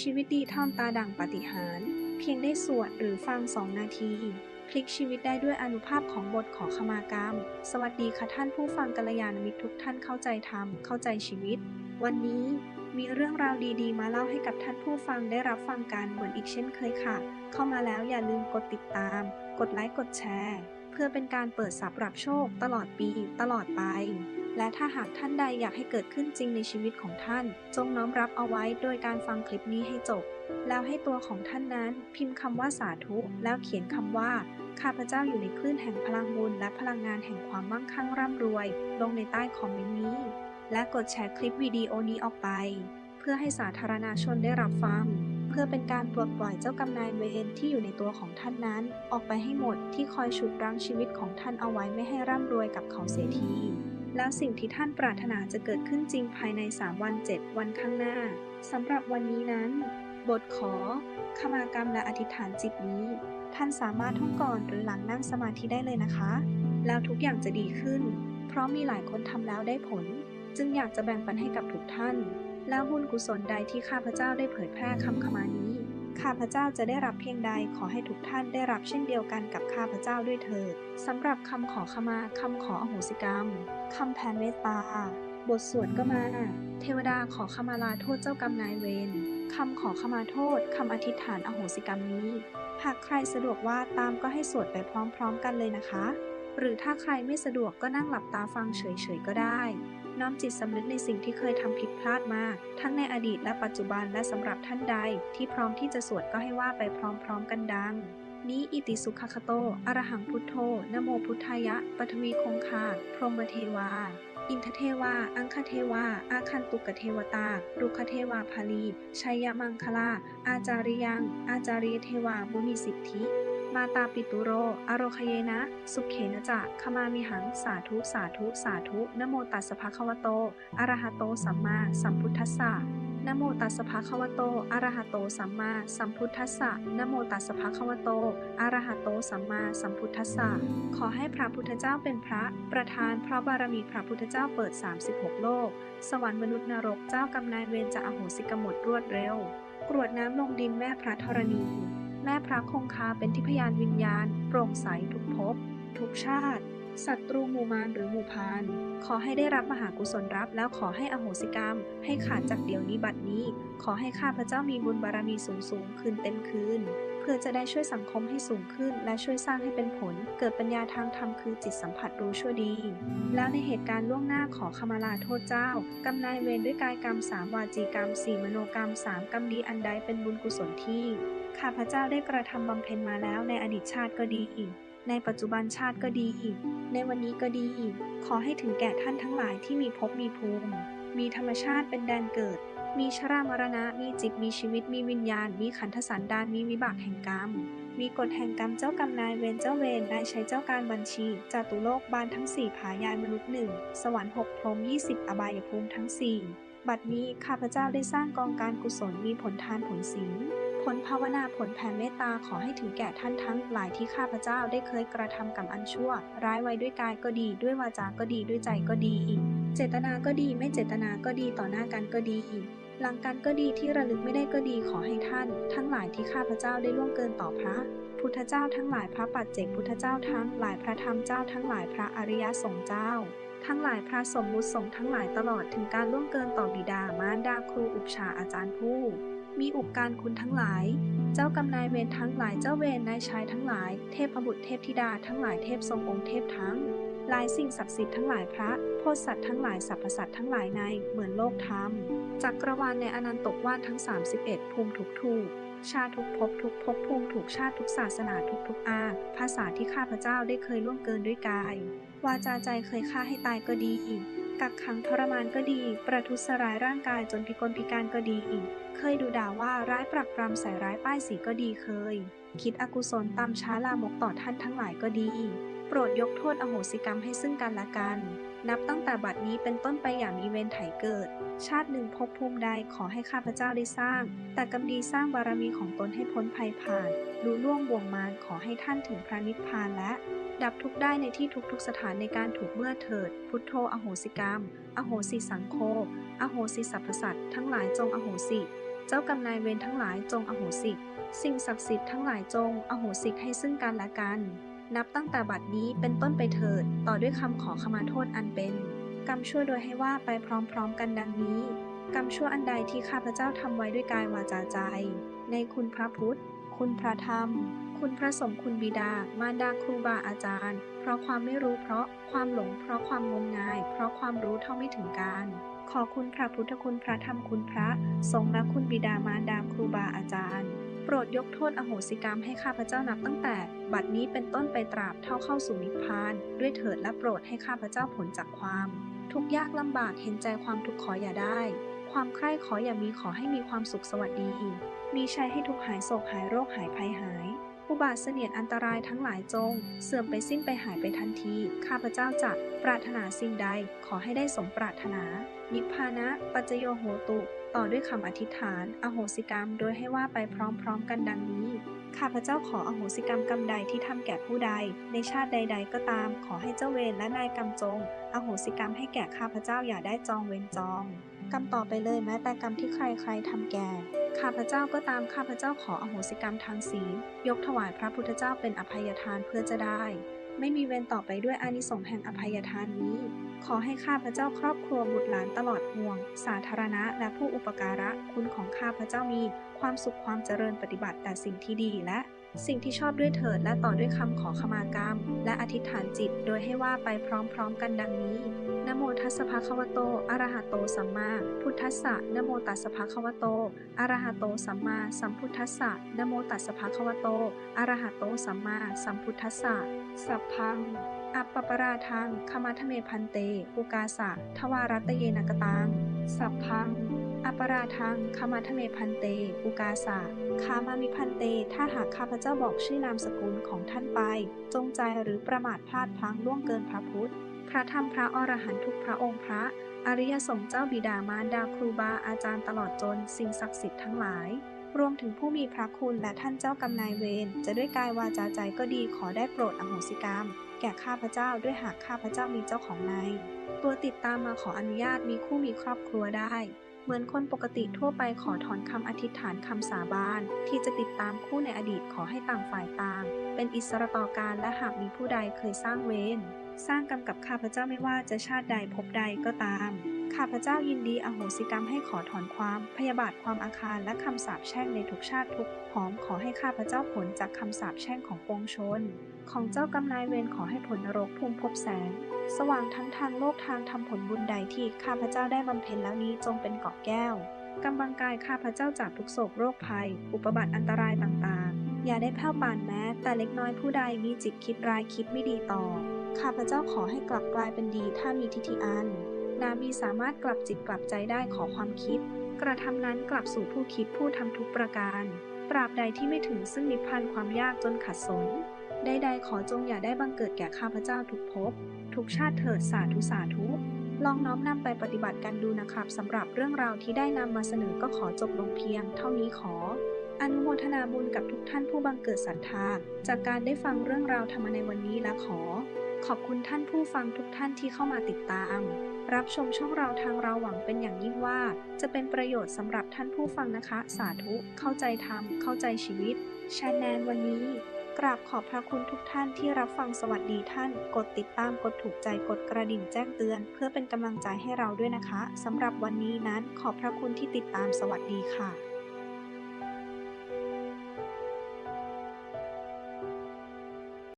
ชีวิตดีท่อมตาดั่งปฏิหาร เพียงได้สวดหรือฟังสองนาทีพลิกชีวิตได้ด้วยอนุภาพของบทขอขมากรรม สวัสดีค่ะท่านผู้ฟังกัลยาณมิตรทุกท่านเข้าใจธรรม เข้าใจชีวิต วันนี้มีเรื่องราวดีๆ มาเล่าให้กับท่านผู้ฟังได้รับฟังกันเหมือนอีกเช่นเคยค่ะ เข้ามาแล้วอย่าลืมกดติดตาม กดไลค์ กดแชร์ เพื่อเป็นการเปิดสับรับโชคตลอดปีตลอดไป และถ้าหากท่านใดอยากให้เกิดขึ้นจริงในชีวิตของท่าน จงน้อมรับเอาไว้โดยการฟังคลิปนี้ให้จบ แล้วให้ตัวของท่านนั้นพิมพ์คำว่าสาธุ แล้วเขียนคำว่า ข้าพเจ้าอยู่ในคลื่นแห่งพลังบุญและพลังงานแห่งความมั่งคั่งร่ำรวย ลงในใต้คอมเมนต์นี้ และกดแชร์คลิปวิดีโอนี้ออกไป เพื่อให้สาธารณชนได้รับฟัง เพื่อเป็นการปลดปล่อยเจ้ากรรมนายเวรที่อยู่ในตัวของท่านนั้น ออกไปให้หมดที่คอยฉุดรั้งชีวิตของท่านเอาไว้ไม่ให้ร่ำรวยกับเขาเสียที แล้วสิ่งที่ท่านปรารถนาจะเกิดขึ้นจริงภายใน 3 วัน 7 วันข้างหน้า สำหรับวันนี้นั้น บทขอ ขมากรรมและอธิษฐานจิตนี้ ท่านสามารถท่องก่อนหรือหลังนั่งสมาธิได้เลยนะคะ แล้วทุกอย่างจะดีขึ้น เพราะมีหลายคนทำแล้วได้ผล จึงอยากจะแบ่งปันให้กับทุกท่าน แล้วบุญกุศลใดที่ข้าพเจ้าได้เผยแพร่คำขมานี้ ข้าพเจ้าจะได้รับเพียงใดขอให้ทุกท่านได้รับเช่นเดียวกันกับข้าพเจ้าด้วยเถิดสำหรับคำขอขมาคำขออโหสิกรรมคำแผ่เมตตาบทสวดก็มา เทวดาขอขมาลาโทษเจ้ากรรมนายเวรคำขอขมาโทษคำอธิษฐานอโหสิกรรมนี้ หากใครสะดวกว่าตามก็ให้สวดไปพร้อมๆกันเลยนะคะ หรือถ้าใครไม่สะดวกก็นั่งหลับตาฟังเฉยๆก็ได้ น้อมจิตสำนึกในสิ่งที่เคยทำผิดพลาดมา ทั้งในอดีตและปัจจุบันและสำหรับท่านใด ที่พร้อมที่จะสวดก็ให้ว่าไปพร้อมๆกันดังนี้อิติสุขคโต อรหังพุทโธ นโมพุทธายะ ปฐวีคงคา พรหมเทวา อินทเทวา อังคเทวา อาคันตุกเทวตา รุคเทวาภาลี ชัยมังคลา อาจาริยัง อาจาริยเทวาบุมีสิทธิ มาตาปิตุโร อโรคเยนะ สุขเขนะจะขมามิหัง สาธุ สาธุ สาธุนโมตัสสะภะคะวะโต อะระหะโต สัมมาสัมพุทธัสสะนโมตัสสะภะคะวะโต อะระหะโต สัมมาสัมพุทธัสสะนโมตัสสะภะคะวะโต อะระหะโต สัมมาสัมพุทธัสสะ ขอให้พระพุทธเจ้าเป็นพระ ประธานพระบารมีพระพุทธเจ้าเปิด 36 โลก สวรรค์มนุษย์นรก เจ้ากรรมนายเวรจะอโหสิกรรมหมดรวดเร็ว กรวดน้ำลงดินแม่พระธรณี แม่พระคงคาเป็นทิพยานวิญญาณ โปร่งใสทุกภพทุกชาติศัตรูหมู่มารหรือหมู่พาน ขอให้ได้รับมหากุศลรับ แล้วขอให้อโหสิกรรม ให้ขาดจากเดี๋ยวนี้บัดนี้ ขอให้ข้าพระเจ้ามีบุญบารมีสูงสูงคืนเต็มคืน เพื่อจะได้ช่วยสังคมให้สูงขึ้น และช่วยสร้างให้เป็นผล เกิดปัญญาทางธรรมคือจิตสัมผัสรู้ชั่วดี แล้วในเหตุการณ์ล่วงหน้าขอขมาลาโทษเจ้ากำนายเวรด้วยกายกรรมสามวาจีกรรมสี่มโนกรรมสามกรรมดีอันใดเป็นบุญกุศลที่ข้าพเจ้าได้กระทำบำเพ็ญมาแล้วในอดีตชาติก็ดีในปัจจุบันชาติก็ดีในวันนี้ก็ดีขอให้ถึงแก่ท่านทั้งหลายที่มีภพมีภูมิ มีธรรมชาติเป็นแดนเกิด มีชรามรณะ มีจิต มีชีวิต มีวิญญาณ มีขันธสันดาน มีวิบากแห่งกรรม มีกฎแห่งกรรมเจ้ากรรมนายเวรเจ้าเวรนายใช้เจ้าการบัญชีจตุโลกบานทั้งสี่ผายายมนุษย์หนึ่งสวรรค์หกพรหมยี่สิบอบายภูมิทั้งสี่บัดนี้ข้าพเจ้าได้สร้างกองการกุศลมีผลทานผลศีลผลภาวนาผลแผ่เมตตาขอให้ถึงแก่ท่านทั้งหลายที่ข้าพเจ้าได้เคยกระทำกรรมอันชั่ว ร้ายไว้ด้วยกายก็ดี ด้วยวาจาก็ดีด้วยใจก็ดี เจตนาก็ดีไม่เจตนาก็ดีต่อหน้ากันก็ดี หลังกันก็ดีที่ระลึกไม่ได้ก็ดีขอให้ท่าน ทั้งหลายที่ข้าพเจ้าได้ล่วงเกินต่อพระ พุทธเจ้าทั้งหลายพระปัจเจกพุทธเจ้าทั้งหลายพระธรรมเจ้าทั้งหลายพระอริยสงฆ์เจ้า ทั้งหลายพระสมมุติสงฆ์ทั้งหลายตลอดถึงการล่วงเกินต่อบิดามารดาครูอุปชาอาจารย์ผู้ มีอุปการคุณทั้งหลาย เจ้ากำนายเวรทั้งหลายเจ้าเวรนายชายทั้งหลาย เทพบุตรเทพธิดาทั้งหลายเทพทรงองค์เทพทั้งหลายสิ่งศักดิ์สิทธิ์ทั้งหลายพระโพธิสัตว์ทั้งหลายสรรพสัตว์ทั้งหลายในเหมือนโลกธรรม จักรวาลในอนันตกว่านทั้ง 31 ภูมิทุกถูกชาติทุกภพทุกภพภูมิถูกชาติทุกศาสนาทุกทุกอาภาษาที่ข้าพเจ้าได้เคยล่วงเกินด้วยกาย วาจาใจเคยฆ่าให้ตายก็ดีอีกกักขังทรมานก็ดี ประทุษร้ายร่างกายจนพิกลพิการก็ดีอีก เคยดูด่าว่าร้ายปรักปรำใส่ร้ายป้ายสีก็ดีเคย คิดอกุศลตามช้าลามกต่อท่านทั้งหลายก็ดี โปรดยกโทษอโหสิกรรมให้ซึ่งกันและกัน นับตั้งแต่บัดนี้เป็นต้นไปอย่างมีเวรไถเกิด ชาติหนึ่งภพภูมิใดขอให้ข้าพเจ้าได้สร้าง แต่กำดีสร้างบารมีของตนให้พ้นภัยผ่านรู้ล่วงบ่วงมารขอให้ท่านถึงพระนิพพานและดับทุกได้ในที่ทุกทุกๆสถานในการถูกเมื่อเถิด พุทโธอโหสิกรรม อโหสิสังโฆอโหสิสรรพสัตทั้งหลายจงอโหสิ เจ้ากรรมนายเวรทั้งหลายจงอโหสิสิ่งศักดิ์สิทธิ์ทั้งหลายจงอโหสิกให้ซึ่งกันและกัน นับตั้งแต่บัดนี้เป็นต้นไปเถิด ต่อด้วยคำขอขมาโทษอันเป็น กรรมชั่วโดยให้ว่าไปพร้อมๆกันดังนี้ กรรมชั่วอันใดที่ข้าพเจ้าทำไว้ด้วยกายวาจาใจ ในคุณพระพุทธ คุณพระธรรม คุณพระสงฆ์คุณบิดา มารดาครูบาอาจารย์ เพราะความไม่รู้เพราะความหลง เพราะความงมงาย เพราะความรู้เท่าไม่ถึงการ ขอคุณพระพุทธคุณพระธรรมคุณพระ สงฆ์และคุณบิดามารดาครูบาอาจารย์ โปรดยกโทษอโหสิกรรมให้ข้าพเจ้านับตั้งแต่ บัดนี้เป็นต้นไปตราบเท่าเข้าสู่นิพพาน ด้วยเถิดและโปรดให้ข้าพเจ้าผลจากความ ทุกยากลำบากเห็นใจความทุกข์ขออย่าได้ ความใคร่ขออย่ามีขอให้มีความสุขสวัสดี มีชัยให้ทุกหายโศกหายโรคหายภัยหาย บาทเสนียดอันตรายทั้งหลายจง เสื่อมไปสิ้นไปหายไปทันที ข้าพเจ้าจะปรารถนาสิ่งใดขอให้ได้สมปรารถนา นิพพานะ ปัจจโยโหตุ ต่อด้วยคำอธิษฐาน อโหสิกรรม โดยให้ว่าไปพร้อมๆกันดังนี้ ข้าพเจ้าขออโหสิกรรมกรรมใดที่ทำแก่ผู้ใด ในชาติใด ๆ ก็ตาม ขอให้เจ้าเวรและนายกรรมจง อโหสิกรรมให้แก่ข้าพเจ้าอย่าได้จองเวรจอง กรรมต่อไปเลยแม้แต่กรรมที่ใครๆทำแก่ ข้าพเจ้าก็ตามข้าพเจ้าขออโหสิกรรมทางศีลยกถวายพระพุทธเจ้าเป็นอภัยทานเพื่อจะได้ ไม่มีเวรต่อไปด้วยอานิสงส์แห่งอภัยทานนี้ ขอให้ข้าพเจ้าครอบครัวบุตรหลานตลอดห่วง สาธารณะและผู้อุปการะคุณของข้าพเจ้ามี ความสุขความเจริญปฏิบัติแต่สิ่งที่ดีและสิ่งที่ชอบด้วยเถิดและต่อด้วยคำขอขมากรรม และอธิษฐานจิตโดยให้ว่าไปพร้อมๆ กันดังนี้นะโมทัสสะภะคะวะโต อะระหะโตสัมมา พุทธัสสะนะโมตัสสะภะคะวะโต อะระหะโตสัมมา สัมพุทธัสสะนะโมตัสสะภะคะวะโต อะระหะโตสัมมา สัมพุทธัสสะ สัพพังอัปปปราทังขมาทะเมพันเต อุกาสะ ทวารัตเยนกตัง สัพพัง อัปราทังขมาทเมพันเต อุกาสะคามามิพันเต ถ้าหากข้าพเจ้าบอกชื่อนามสกุลของท่านไป จงใจหรือประมาทพลาดพลั้งล่วงเกินพระพุทธ พระธรรมพระอรหันตุกพระองค์พระ อริยสงฆ์เจ้าบิดามารดาครูบาอาจารย์ตลอดจนสิ่งศักดิ์สิทธิ์ทั้งหลาย รวมถึงผู้มีพระคุณและท่านเจ้ากรรมนายเวรจะด้วยกายวาจาใจก็ดีขอได้โปรดอโหสิกรรม แก่ข้าพเจ้าด้วยหากข้าพเจ้ามีเจ้าของนายตัวติดตามมาขออนุญาตมีคู่มีครอบครัวได้ เหมือนคนปกติทั่วไปขอถอนคำอธิษฐานคำสาบานที่จะติดตามคู่ในอดีตขอให้ต่างฝ่ายต่าง เป็นอิสระต่อการและหากมีผู้ใดเคยสร้างเวร สร้างกรรมกับข้าพเจ้าไม่ว่าจะชาติใดภพใดก็ตาม ข้าพเจ้ายินดีอโหสิกรรมให้ขอถอนความพยาบาทความอาคารและคำสาปแช่งในทุกชาติทุกพร้อมขอให้ข้าพเจ้าผลจากคำสาปแช่งของปวงชน ของเจ้ากำนายเวรขอให้ผลนรกภูมิภพแสง สว่างทั้งทางโลกทางทำผลบุญใดที่ข้าพเจ้าได้บำเพ็ญแล้วนี้จงเป็นเกาะแก้วกำบังกายข้าพเจ้าจากทุกโศกโรคภัย อุปบัติอันตรายต่างๆ อย่าได้แผ่วปานแม้ แต่เล็กน้อยผู้ใดมีจิตคิดร้ายคิดไม่ดีต่อ ข้าพเจ้าขอให้กลับกลายเป็นดีถ้ามีทิฏฐิอัน นามีสามารถกลับจิตกลับใจได้ขอความคิด กระทำนั้นกลับสู่ผู้คิดผู้ทำทุกประการ ตราบใดที่ไม่ถึงซึ่งนิพพานความยากจนขัดสน ใดๆขอจงอย่าได้บังเกิดแก่ข้าพเจ้าทุกภพทุกชาติเถิดสาธุสาธุลองน้อมนำไปปฏิบัติกันดูนะครับสำหรับเรื่องราวที่ได้นำมาเสนอก็ขอจบลงเพียง เท่านี้ขอ อนุโมทนาบุญกับทุกท่านผู้บังเกิดศรัทธา จากการได้ฟังเรื่องราวธรรมในวันนี้และขอ ขอบคุณท่านผู้ฟังทุกท่านที่เข้ามาติดตาม รับชมช่องเราทางเราหวังเป็นอย่างยิ่งว่า จะเป็นประโยชน์สำหรับท่านผู้ฟังนะคะ สาธุเข้าใจธรรมเข้าใจชีวิตชาแนลวันนี้ กราบขอบพระคุณทุกท่านที่รับฟังสวัสดีท่าน กดติดตามกดถูกใจกดกระดิ่งแจ้งเตือน เพื่อเป็นกำลังใจให้เราด้วยนะคะสำหรับวันนี้นั้นขอบพระคุณที่ติดตามสวัสดีค่ะ